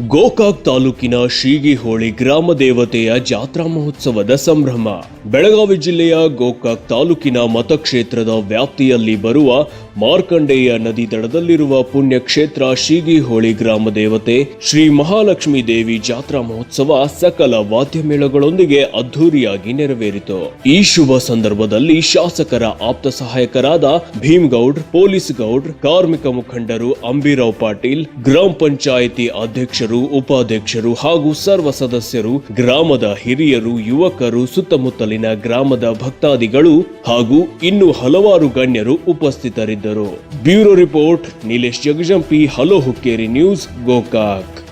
ಗೋಕಾಕ್ ತಾಲೂಕಿನ ಶ್ರೀಗಿಹೋಳಿ ಗ್ರಾಮ ದೇವತೆಯ ಜಾತ್ರಾ ಮಹೋತ್ಸವದ ಸಂಭ್ರಮ. ಬೆಳಗಾವಿ ಜಿಲ್ಲೆಯ ಗೋಕಾಕ್ ತಾಲೂಕಿನ ಮತಕ್ಷೇತ್ರದ ವ್ಯಾಪ್ತಿಯಲ್ಲಿ ಬರುವ ಮಾರ್ಕಂಡೇಯ ನದಿ ದಡದಲ್ಲಿರುವ ಪುಣ್ಯಕ್ಷೇತ್ರ ಶೀಗಿಹೋಳಿ ಗ್ರಾಮ ದೇವತೆ ಶ್ರೀ ಮಹಾಲಕ್ಷ್ಮೀ ದೇವಿ ಜಾತ್ರಾ ಮಹೋತ್ಸವ ಸಕಲ ವಾದ್ಯಮೇಳಗಳೊಂದಿಗೆ ಅದ್ಧೂರಿಯಾಗಿ ನೆರವೇರಿತು. ಈ ಶುಭ ಸಂದರ್ಭದಲ್ಲಿ ಶಾಸಕರ ಆಪ್ತ ಸಹಾಯಕರಾದ ಭೀಮ್ಗೌಡ್ ಪೊಲೀಸ್ ಗೌಡ್ ಕಾರ್ಮಿಕ ಮುಖಂಡರು ಅಂಬಿರಾವ್ ಪಾಟೀಲ್, ಗ್ರಾಮ ಪಂಚಾಯಿತಿ ಅಧ್ಯಕ್ಷರು, ಉಪಾಧ್ಯಕ್ಷರು ಹಾಗೂ ಸರ್ವ ಸದಸ್ಯರು, ಗ್ರಾಮದ ಹಿರಿಯರು, ಯುವಕರು, ಸುತ್ತಮುತ್ತಲಿನ ಗ್ರಾಮದ ಭಕ್ತಾದಿಗಳು ಹಾಗೂ ಇನ್ನು ಹಲವಾರು ಗಣ್ಯರು ಉಪಸ್ಥಿತರಿದ್ದರು. Bureau report Nilesh Jagajampi hello Hukkeri news Gokak.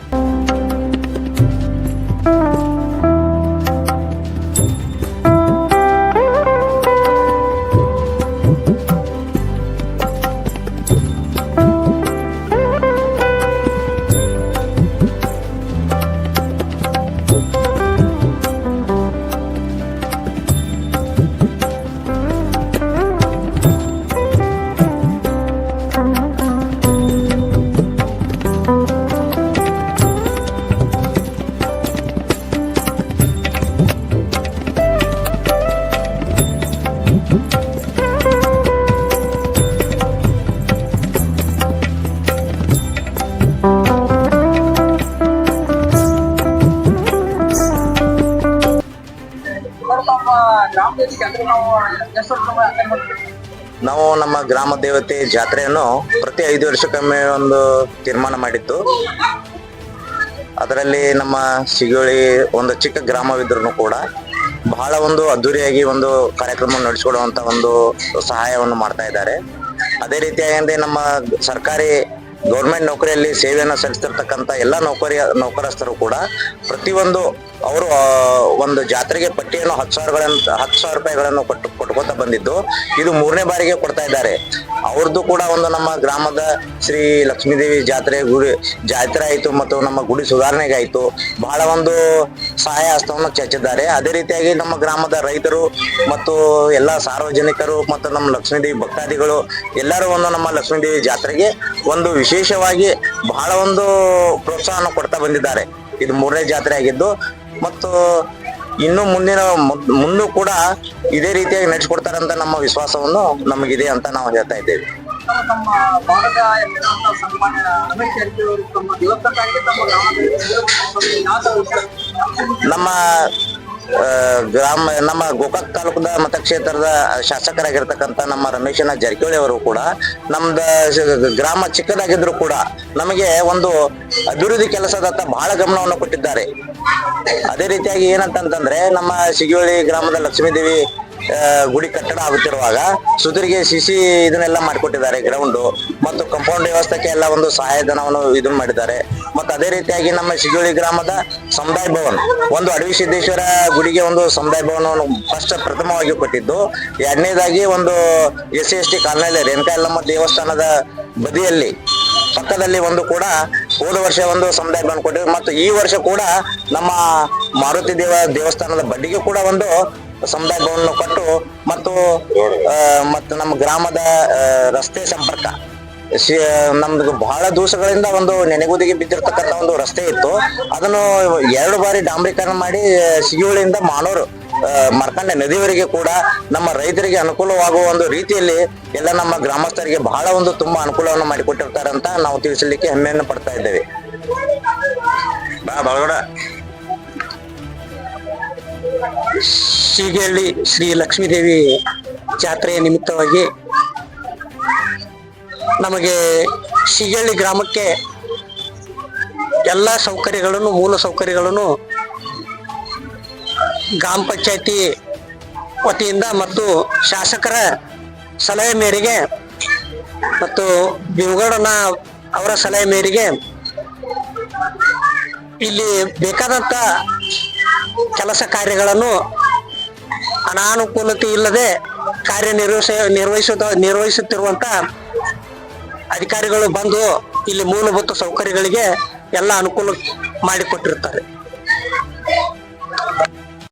ನಾವು ನಮ್ಮ ಗ್ರಾಮ ದೇವತೆ ಜಾತ್ರೆಯನ್ನು ಪ್ರತಿ ಐದು ವರ್ಷಕ್ಕೊಮ್ಮೆ ಒಂದು ತೀರ್ಮಾನ ಮಾಡಿತ್ತು ಅದರಲ್ಲಿ ನಮ್ಮ ಸಿಗೋಳಿ ಒಂದು ಚಿಕ್ಕ ಗ್ರಾಮವಿದ್ರು ಕೂಡ ಬಹಳ ಒಂದು ಅದ್ದೂರಿಯಾಗಿ ಒಂದು ಕಾರ್ಯಕ್ರಮ ನಡೆಸಿಕೊಡುವಂತ ಒಂದು ಸಹಾಯವನ್ನು ಮಾಡ್ತಾ ಇದ್ದಾರೆ. ಅದೇ ರೀತಿಯಾಗಿ ನಮ್ಮ ಸರ್ಕಾರಿ ಗೌರ್ಮೆಂಟ್ ನೌಕರಿಯಲ್ಲಿ ಸೇವೆಯನ್ನು ಸಲ್ಲಿಸ್ತಿರ್ತಕ್ಕಂಥ ಎಲ್ಲ ನೌಕರಿ ನೌಕರಸ್ಥರು ಕೂಡ ಪ್ರತಿಯೊಂದು ಅವರು ಒಂದು ಜಾತ್ರೆಗೆ ಪಟ್ಟಿಯನ್ನು ಹತ್ತು ಸಾವಿರಗಳನ್ನ ಹತ್ತು ಸಾವಿರ ರೂಪಾಯಿಗಳನ್ನು ಕೊಟ್ಟು, ಕೊಟ್ಕೋತಾ ಬಂದಿದ್ದು. ಇದು ಮೂರನೇ ಬಾರಿಗೆ ಕೊಡ್ತಾ ಇದ್ದಾರೆ. ಅವ್ರದ್ದು ಕೂಡ ಒಂದು ನಮ್ಮ ಗ್ರಾಮದ ಶ್ರೀ ಲಕ್ಷ್ಮೀದೇವಿ ಜಾತ್ರೆ ಗುಡಿ, ಜಾತ್ರೆ ಆಯಿತು ಮತ್ತು ನಮ್ಮ ಗುಡಿ ಸುಧಾರಣೆಗಾಯಿತು ಬಹಳ ಒಂದು ಸಹಾಯ ಹಸ್ತವನ್ನು ಚಚ್ಚಿದ್ದಾರೆ ಅದೇ ರೀತಿಯಾಗಿ ನಮ್ಮ ಗ್ರಾಮದ ರೈತರು ಮತ್ತು ಎಲ್ಲ ಸಾರ್ವಜನಿಕರು ಮತ್ತು ನಮ್ಮ ಲಕ್ಷ್ಮೀದೇವಿ ಭಕ್ತಾದಿಗಳು ಎಲ್ಲರೂ ಒಂದು ನಮ್ಮ ಲಕ್ಷ್ಮೀದೇವಿ ಜಾತ್ರೆಗೆ ಒಂದು ವಿಶೇಷವಾಗಿ ಬಹಳ ಒಂದು ಪ್ರೋತ್ಸಾಹವನ್ನು ಕೊಡ್ತಾ ಬಂದಿದ್ದಾರೆ. ಇದು ಮೂರನೇ ಜಾತ್ರೆ ಆಗಿದ್ದು. ಮತ್ತು ಇನ್ನು ಮುಂದಿನ ಮುಂದೂ ಕೂಡ ಇದೇ ರೀತಿಯಾಗಿ ನಡೆಸಿಕೊಡ್ತಾರಂತ ಅಂತ ನಮ್ಮ ವಿಶ್ವಾಸವನ್ನು ನಮಗಿದೆ ಅಂತ ನಾವು ಹೇಳ್ತಾ ಇದ್ದೇವೆ. ನಮ್ಮ ಗ್ರಾಮ? ನಮ್ಮ ಗೋಕಾಕ್ ತಾಲೂಕದ ಮತಕ್ಷೇತ್ರದ ಶಾಸಕರಾಗಿರ್ತಕ್ಕಂಥ ನಮ್ಮ ರಮೇಶನ ಜಾರಕಿಹೊಳಿ ಅವರು ಕೂಡ ನಮ್ದ ಗ್ರಾಮ ಚಿಕ್ಕದಾಗಿದ್ರು ಕೂಡ ನಮಗೆ ಒಂದು ಅಭಿವೃದ್ಧಿ ಕೆಲಸದತ್ತ ಬಹಳ ಗಮನವನ್ನು ಕೊಟ್ಟಿದ್ದಾರೆ ಅದೇ ರೀತಿಯಾಗಿ ಏನಂತಂತಂದ್ರೆ ನಮ್ಮ ಸಿಗಿಹೊಳಿ ಗ್ರಾಮದ ಲಕ್ಷ್ಮೀದೇವಿ ಗುಡಿ ಕಟ್ಟಡ ಆಗುತ್ತಿರುವಾಗ ಸುಧರಿಗೆ ಸಿಸಿ ಇದನ್ನೆಲ್ಲ ಮಾಡಿಕೊಟ್ಟಿದ್ದಾರೆ ಗ್ರೌಂಡು ಮತ್ತು ಕಂಪೌಂಡ್ ವ್ಯವಸ್ಥೆಗೆ ಎಲ್ಲ ಒಂದು ಸಹಾಯಧನವನ್ನು ಇದನ್ನ ಮಾಡಿದ್ದಾರೆ ಮತ್ತು ಅದೇ ರೀತಿಯಾಗಿ ನಮ್ಮ ಸಿಗೋಳಿ ಗ್ರಾಮದ ಸಮುದಾಯ ಭವನ್. ಒಂದು ಅಡವಿ ಸಿದ್ದೇಶ್ವರ ಗುಡಿಗೆ ಒಂದು ಸಮುದಾಯ ಭವನವನ್ನು ಫಸ್ಟ್ ಪ್ರಥಮವಾಗಿ ಕೊಟ್ಟಿದ್ದು. ಎರಡನೇದಾಗಿ ಒಂದು ಎಸ್ ಸಿ ಎಸ್ ಟಿ ಕಾಲೋನಿಯಲ್ಲಿ ರೇಣುಕಾ ದೇವಸ್ಥಾನದ ಬದಿಯಲ್ಲಿ, ಪಕ್ಕದಲ್ಲಿ ಒಂದು ಕೂಡ ಹೋದ ವರ್ಷ ಒಂದು ಸಮುದಾಯ ಭವನ ಕೊಟ್ಟಿದ್ದು ಮತ್ತು ಈ ವರ್ಷ ಕೂಡ ನಮ್ಮ ಮಾರುತಿ ದೇವ ದೇವಸ್ಥಾನದ ಬಡ್ಡಿಗೆ ಕೂಡ ಒಂದು ಸಮುದಾಯ ಭವನ ಕೊಟ್ಟು, ಮತ್ತು ಮತ್ತು ನಮ್ಮ ಗ್ರಾಮದ ರಸ್ತೆ ಸಂಪರ್ಕ. ನಮ್ದು ಬಹಳ ದಿವಸಗಳಿಂದ ಒಂದು ನೆನೆಗುದಿಗೆ ಬಿದ್ದಿರ್ತಕ್ಕಂಥ ಒಂದು ರಸ್ತೆ ಇತ್ತು. ಅದನ್ನು ಎರಡು ಬಾರಿ ಡಾಂಬರೀಕರಣ ಮಾಡಿ ಸಿಗಿಹೊಳಿಯಿಂದ ಮಾನೂರು ಮರ್ಕಂಡೆ ನದಿವರೆಗೆ ಕೂಡ ನಮ್ಮ ರೈತರಿಗೆ ಅನುಕೂಲವಾಗುವ ಒಂದು ರೀತಿಯಲ್ಲಿ ಎಲ್ಲ ನಮ್ಮ ಗ್ರಾಮಸ್ಥರಿಗೆ ಬಹಳ ಒಂದು ತುಂಬಾ ಅನುಕೂಲವನ್ನು ಮಾಡಿಕೊಟ್ಟಿರ್ತಾರೆ ಅಂತ ನಾವು ತಿಳಿಸಲಿಕ್ಕೆ ಹೆಮ್ಮೆಯನ್ನು ಪಡ್ತಾ ಇದ್ದೇವೆ. ಶೀಗಳ್ಳಿ ಶ್ರೀ ಲಕ್ಷ್ಮೀದೇವಿ ಜಾತ್ರೆಯ ನಿಮಿತ್ತವಾಗಿ ನಮಗೆ ಸಿಗಳ್ಳಿ ಗ್ರಾಮಕ್ಕೆ ಎಲ್ಲ ಸೌಕರ್ಯಗಳನ್ನು, ಮೂಲ ಸೌಕರ್ಯಗಳನ್ನು ಗ್ರಾಮ ಪಂಚಾಯತಿ ವತಿಯಿಂದ ಮತ್ತು ಶಾಸಕರ ಸಲಹೆ ಮೇರೆಗೆ ಮತ್ತು ಭೀಮಗೌಡನ ಅವರ ಸಲಹೆ ಮೇರೆಗೆ ಇಲ್ಲಿ ಬೇಕಾದಂತ ಕೆಲಸ ಕಾರ್ಯಗಳನ್ನು ಅನಾನುಕೂಲತೆ ಇಲ್ಲದೆ ಕಾರ್ಯನಿರ್ವಹಿಸ ನಿರ್ವಹಿಸುತ್ತ ನಿರ್ವಹಿಸುತ್ತಿರುವಂತ ಅಧಿಕಾರಿಗಳು ಬಂದು ಇಲ್ಲಿ ಮೂಲಭೂತ ಸೌಕರ್ಯಗಳಿಗೆ ಎಲ್ಲ ಅನುಕೂಲ ಮಾಡಿಕೊಟ್ಟಿರ್ತಾರೆ.